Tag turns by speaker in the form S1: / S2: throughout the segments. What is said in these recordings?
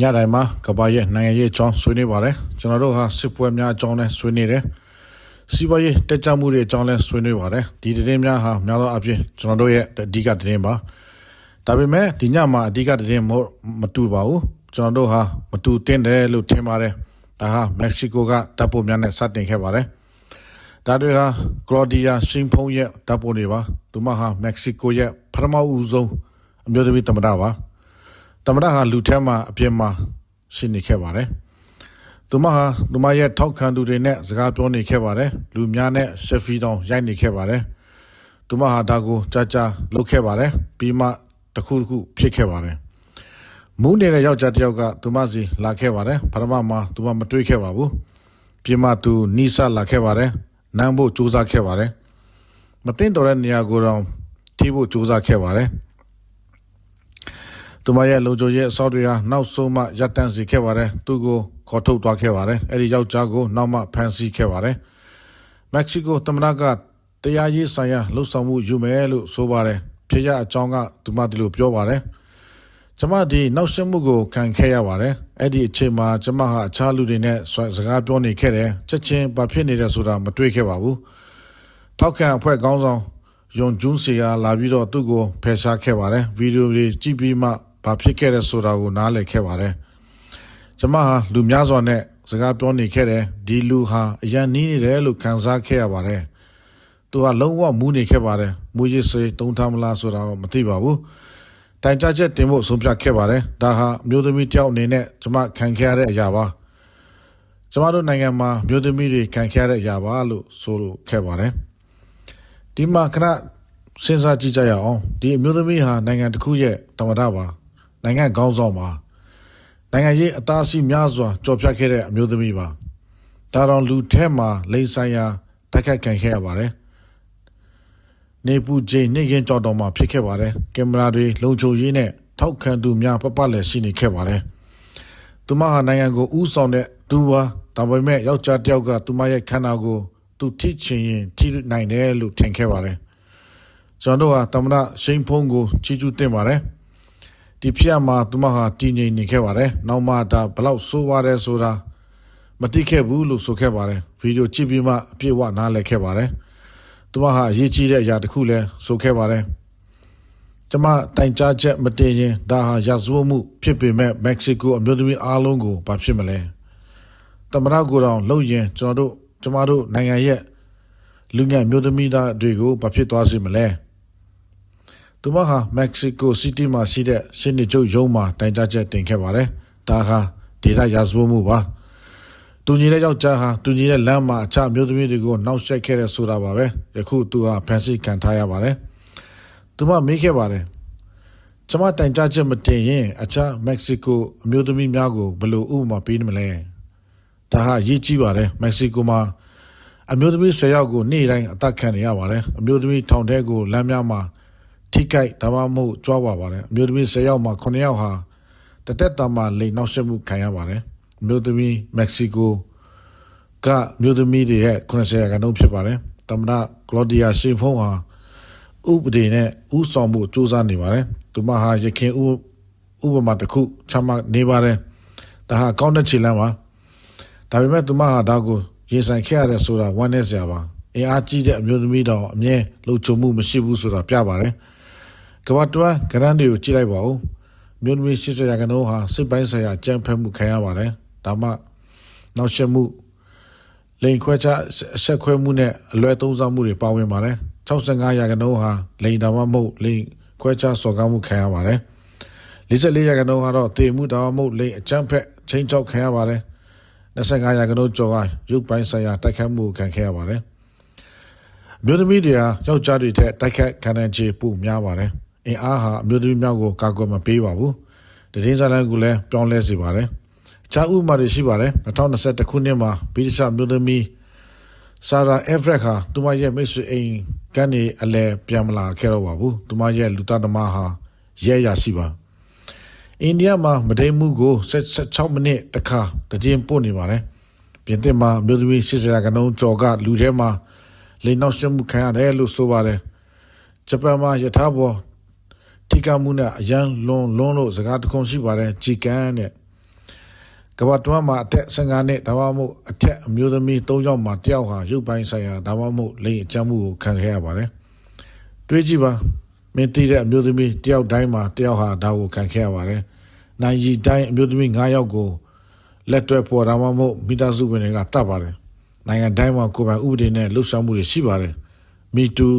S1: ညတိုင်းမှာကဘာရဲ့နိုင်ငံရေးအကြောင်းဆွေးနွေးပါတယ်ကျွန်တော်တို့ဟာစစ်ပွဲများအကြောင်းနဲ့ဆွေးနွေးတယ်စီးပွားရေးတက်ကြမှုတွေအကြောင်းလဲဆွေးနွေးပါတယ်ဒီသတင်းများဟာများသောအားဖြင့်ကျွန်တော်တို့ရဲ့အဓိကသတင်းပါဒါပေမဲ့ဒီညမှာအဓိကသတင်းမဟုတ်မတူပါဘူးကျွန်တော်တို့ဟာမတူတင်တယ်လို့ထင်ပါတယ်ဒါဟာမက္ကဆီကိုကတပ်ပုံများနဲ့စတင်ခဲ့ပါတယ်ဒါတွေဟာကလော်ဒီယာရှင်ဖုံရဲ့တပ်ပုံတွေပါသူမဟာမက္ကဆီကိုရဲ့ပထမဦးဆုံးအမျိုးသမီးသမ္မတပါ သမ္မတဟာလူထဲမှာအပြစ်မှာရှိနေခဲ့ပါတယ်။သူမဟာသူမရဲ့ထောက်ခံသူတွေနဲ့စကားပြောနေခဲ့ပါတယ်။လူများနဲ့ဆက်ဖီတောင်ရိုက်နေခဲ့ပါတယ်။သူမဟာဒါကိုကြာကြာလုပ်ခဲ့ပါတယ်။ပြီးမှတစ်ခုတစ်ခုဖြစ်ခဲ့ပါတယ်။မူးနေတဲ့ယောက်ျားတစ်ယောက်ကသူမစီလာခဲ့ပါတယ်။ပထမမှာသူမမတွေးခဲ့ပါဘူး။ပြီးမှသူနီးစပ်လာခဲ့ပါတယ်။နမ်းဖို့ကြိုးစားခဲ့ပါတယ်။မသိတော်တဲ့နေရာကိုတော့ထိဖို့ကြိုးစားခဲ့ပါတယ်။ သူမရဲ့လုံခြုံရေးအစောတွေဟာနောက်ဆုံးမှရပ်တန့်စေခဲ့ပါတယ်သူကိုခေါ်ထုတ်သွားခဲ့ပါတယ်အဲ့ဒီယောက်ျားကိုနောက်မှဖမ်းဆီးခဲ့ပါတယ်မက္ကဆီကိုသမ္မတကတရားရေးဆိုင်ရာလှုပ်ဆောင်မှုယူမယ်လို့ဆိုပါတယ်ဖြစ်ရအကြောင်းကသူမဒီလိုပြောပါတယ်ကျမဒီနောက်ဆက်မှုကိုခံခဲ့ရပါတယ်အဲ့ဒီအချိန်မှာကျမဟာအခြားလူတွေနဲ့စကားပြောနေခဲ့တယ်ချက်ချင်းဘာဖြစ်နေတယ်ဆိုတာမတွေ့ခဲ့ပါဘူးထောက်ခံအဖွဲ့ကောင်းဆောင်ယွန်ဂျွန်းစီကလာပြီးတော့သူ့ကိုဖယ်ရှားခဲ့ပါတယ်ဗီဒီယိုတွေကြည့်ပြီးမှ ဘာဖြစ်ခဲ့တဲ့ဆိုတာကိုနားလည်ခဲ့ပါတယ်။ကျွန်မဟာလူများစွာနဲ့စကားပြောနေခဲ့တယ်ဒီလူဟာအရန်နီးနေတယ်လို့ခံစားခဲ့ရပါတယ်။သူဟာလုံးဝမူးနေခဲ့ပါတယ်။မူးရစ်စေးတုံးထားမလားဆိုတာတော့မသိပါဘူး။တိုင်ကြချက်တင်ဖို့ဆုံးဖြတ်ခဲ့ပါတယ်။ဒါဟာမျိုးသမီးတယောက်အနေနဲ့ကျွန်မခံခဲ့ရတဲ့အရာပါ။ကျွန်မတို့နိုင်ငံမှာမျိုးသမီးတွေခံခဲ့ရတဲ့အရာပါလို့ဆိုလိုခဲ့ပါတယ်။ဒီမှာခဏစဉ်းစားကြည့်ကြရအောင်ဒီအမျိုးသမီးဟာနိုင်ငံတစ်ခုရဲ့တမန်တော်ပါ နိုင်ငံခေါင်းဆောင်ပါနိုင်ငံရေးအသားစီများစွာကြော်ဖြတ်ခဲ့တဲ့အမျိုးသမီးပါဒါတောင်လူထဲမှာလိန်ဆိုင်ရာတိုက်ခိုက်ခံခဲ့ရပါတယ်နေပူချင်းနေရင်ကြောက်တော်မှာဖြစ်ခဲ့ပါတယ်ကင်မရာတွေလုံခြုံရေးနဲ့ထောက်ခံသူများပပလည်းရှိနေခဲ့ပါတယ်သူမဟာနိုင်ငံကိုဥဆောင်တဲ့သူပါဒါပေမဲ့ယောက်ျားတစ်ယောက်ကသူမရဲ့ခန္ဓာကိုသူထိချင်ရင်ထိနိုင်တယ်လို့ထင်ခဲ့ပါတယ်ကျွန်တော်တို့ဟာတမနာရှိန်ဖုံးကိုချီးကျူးတင်ပါတယ် ဒီဖြစ်မှာသူမဟာတည်ငြိမ်နေခဲ့ပါတယ်နောက်မှဒါဘလောက်ဆိုးပါတယ်ဆိုတာမတိခဲ့ဘူးလို့ဆိုခဲ့ပါတယ်ဗီဒီယိုကြည့်ပြီးမှအပြည့်အဝနားလည်ခဲ့ပါတယ်သူမဟာအရေးကြီးတဲ့အရာတစ်ခုလဲဆိုခဲ့ပါတယ်ကျမတိုင်ကြားချက်မတင်ရင်ဒါဟာရာဇဝတ်မှုဖြစ်ပေမဲ့မက္ကဆီကိုအမျိုးသမီးအားလုံးကိုဘာဖြစ်မလဲတမရကိုတောင်လုံရင်ကျွန်တော်တို့ကျမတို့နိုင်ငံရဲ့လူငယ်မျိုးသမီးသားတွေကိုဘာဖြစ်သွားစေမလဲ သူမဟာမက္ကဆီကိုစီးတီးမှာရှိတဲ့ရှင်းနေချုပ်ရုံးမှာတိုင်ကြားချက်တင်ခဲ့ပါတယ်။ဒါဟာဒေတာရာဇဝတ်မှုပါ။သူကြီးတဲ့ယောက်ျားဟာသူကြီးတဲ့လမ်းမှာအခြားမျိုးသမီးတွေကိုနှောက်ယှက်ခဲ့တဲ့ဆိုတာပါပဲ။ယခုသူဟာဖန်ဆီးခံထားရပါတယ်။သူမမေးခဲ့ပါတယ်။ကျွန်မတိုင်ကြားချက်မတင်ရင်အခြားမက္ကဆီကိုအမျိုးသမီးများကိုဘယ်လိုဥပမာပေးမလဲ။ဒါဟာရည်ကြီးပါတယ်မက္ကဆီကိုမှာအမျိုးသမီး၁၀ယောက်ကိုနေ့တိုင်းအသက်ခံနေရပါတယ်။အမျိုးသမီးထောင်ထဲကိုလမ်းများမှာ ထိခိုက်ဒါမှမဟုတ်ကြွားပါပါတယ်အမျိုးသမီး10ယောက်မှာ9ယောက်ဟာတသက်တာမှာလိန်နောက်ဆက်မှုခံရပါတယ်အမျိုးသမီးမက္ကဆီကိုကမျိုးသမီးတွေရဲ့90ရာခိုင်နှုန်းဖြစ်ပါတယ်တမနာကလော်ဒီယာရှင်းဖုံးဟာဥပဒေနဲ့ဥဆောင်မှုစ조사နေပါတယ်သူမဟာရခင်ဥဥပမာတစ်ခုချမှတ်နေပါတယ်ဒါဟာကောင်းတဲ့ခြေလမ်းပါဒါပေမဲ့သူမဟာဒါကိုရင်ဆိုင်ခဲ့ရတဲ့ဆိုတာဝမ်းနည်းစရာပါအင်အားကြီးတဲ့အမျိုးသမီးတော်အမြဲလှုပ်ချုံမှုမရှိဘူးဆိုတာပြပါတယ် ကဘာတွန်းဂရန်တွေကိုကြည့်လိုက်ပါဦးမြို့သမီး80ရာခိုင်နှုန်းဟာစစ်ပိုင်းဆိုင်ရာကြမ်းဖက်မှုခံရပါတယ်ဒါမှနောက်ဆက်မှုလိန်ခွဲချအဆက်ခွဲမှုနဲ့အလွဲသုံးစားမှုတွေပါဝင်ပါတယ်65ရာခိုင်နှုန်းဟာလိန်ဒါမှမဟုတ်လိန်ခွဲချစော်ကားမှုခံရပါတယ်44ရာခိုင်နှုန်းကတော့တေမှုဒါမှမဟုတ်လိန်အကြမ်းဖက်ချင်းချောက်ခံရပါတယ်25ရာခိုင်နှုန်းကျော်ကရုပ်ပိုင်းဆိုင်ရာတိုက်ခတ်မှုခံခဲ့ရပါတယ်မြို့သမီးတွေဟာယောက်ျားတွေထက်တိုက်ခတ်ခံနိုင်ခြေပိုများပါတယ် အင်အားဟာအမျိုးသမီးများကိုကာကွယ်မပေးပါဘူးတည်င်းစားလန်ကလည်းပြောင်းလဲစေပါတယ်အခြားဥပမာတွေရှိပါတယ်2021ခုနှစ်မှာဗီဒီရှာမျိုးသမီးဆာရာအက်ဖရက်ဟာသူမရဲ့မိတ်ဆွေအိမ်ကနေအလဲပြန်မလာခဲ့တော့ပါဘူးသူမရဲ့လူသားသမားဟာရဲရရှိပါအိန္ဒိယမှာမဒိမှုကို16မိနစ်တခါတကြင်ပို့နေပါတယ်ပြင်သစ်မှာမြို့သမီး80ရာခိုင်နှုန်းကျော်ကလူထဲမှာလိန်နောက်ရှမှုခံရတယ်လို့ဆိုပါတယ်ဂျပန်မှာယထာဘော ထိကမှုနဲ့အရန်လွန်လွန်လို့စကားတခုရှိပါတယ်ဂျီကန်တဲ့ကမ္ဘာတွင်းမှာအသက်15နှစ်ဒါမှမဟုတ်အထက်အမျိုးသမီး3ယောက်မှာတယောက်ဟာရုပ်ပိုင်းဆိုင်ရာဒါမှမဟုတ်လိင်အကြမ်းမှုကိုခံခဲ့ရပါတယ်။တွေးကြည့်ပါမင်းတည်တဲ့အမျိုးသမီးတယောက်တိုင်းမှာတယောက်ဟာဒါကိုခံခဲ့ရပါတယ်။နိုင်ကြီးတိုင်းအမျိုးသမီး9ယောက်ကိုလက်တွဲပေါ်ဒါမှမဟုတ်မိသားစုဝင်တွေကတတ်ပါတယ်။နိုင်ငံတိုင်းမှာကိုယ်ပိုင်ဥပဒေနဲ့လှုပ်ရှားမှုတွေရှိပါတယ်။ Me too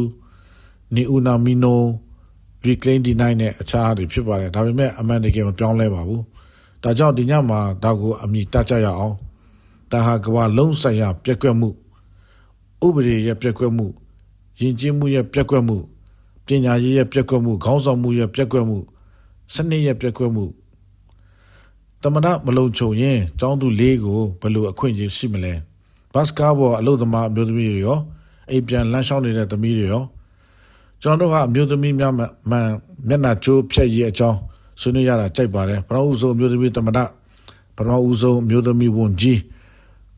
S1: နီဦးနာမီနို reclaim deny နဲ့အခြားတွေဖြစ်ပါတယ်ဒါပေမဲ့အမှန်တကယ်မပြောင်းလဲပါဘူးဒါကြောင့်ဒီညမှာဒါကိုအမိတတ်ကြရအောင်ဒါဟာကမ္ဘာလုံးဆိုင်ရာပြက်ကွက်မှုဥပဒေရဲ့ပြက်ကွက်မှုယဉ်ကျေးမှုရဲ့ပြက်ကွက်မှုပညာရေးရဲ့ပြက်ကွက်မှုခေါင်းဆောင်မှုရဲ့ပြက်ကွက်မှုစနစ်ရဲ့ပြက်ကွက်မှုတမနာမလုံခြုံရင်ကျောင်းသူလေးကိုဘယ်လိုအခွင့်အရေးရှိမလဲဘတ်စကားဘောအလို့သမားအမျိုးသမီးတွေရောအိမ်ပြန်လမ်းလျှောက်နေတဲ့သမီးတွေရော ကျွန်တော်တို့ဟာအမျိုးသမီးများမှမှန်မျက်နှာကျိုးဖြတ်ရည်အကြောင်းဆွေးနွေးရတာကြိုက်ပါတယ်ပထမဦးဆုံးအမျိုးသမီးတမဒပထမဦးဆုံးအမျိုးသမီးဝန်ကြီး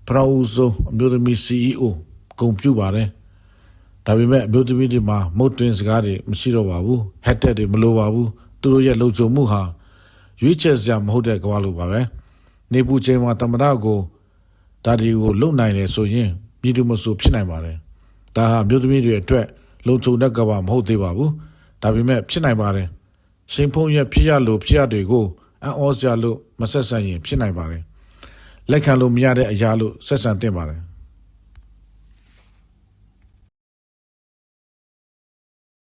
S1: ပထမဦးဆုံးအမျိုးသမီး CEO ဂုံပြူပါတယ်ဒါပေမဲ့အမျိုးသမီးတွေမှာမုတ်တွင်စကားတွေမရှိတော့ပါဘူးဟက်တက်တွေမလိုပါဘူးသူတို့ရဲ့လုံခြုံမှုဟာရွေးချယ်စရာမဟုတ်တဲ့ကွာလို့ပါပဲနေပူချိန်မှာတမဒကိုဒါဒီကိုလုံနိုင်တယ်ဆိုရင်မြည်သူမဆိုဖြစ်နိုင်ပါတယ်ဒါဟာအမျိုးသမီးတွေအတွက် လုံခြုံတဲ့ကဘာမဟုတ်သေးပါဘူးဒါပေမဲ့ဖြစ်နိုင်ပါတယ်ရှင်ဖုံးရဲ့ဖြစ်ရလို့ဖြစ်ရတွေကိုအံ့ဩစရာလို့မဆက်ဆံရင်ဖြစ်နိုင်ပါတယ်လက်ခံလို့မရတဲ့အရာလို့ဆက်ဆံတင်ပါတယ်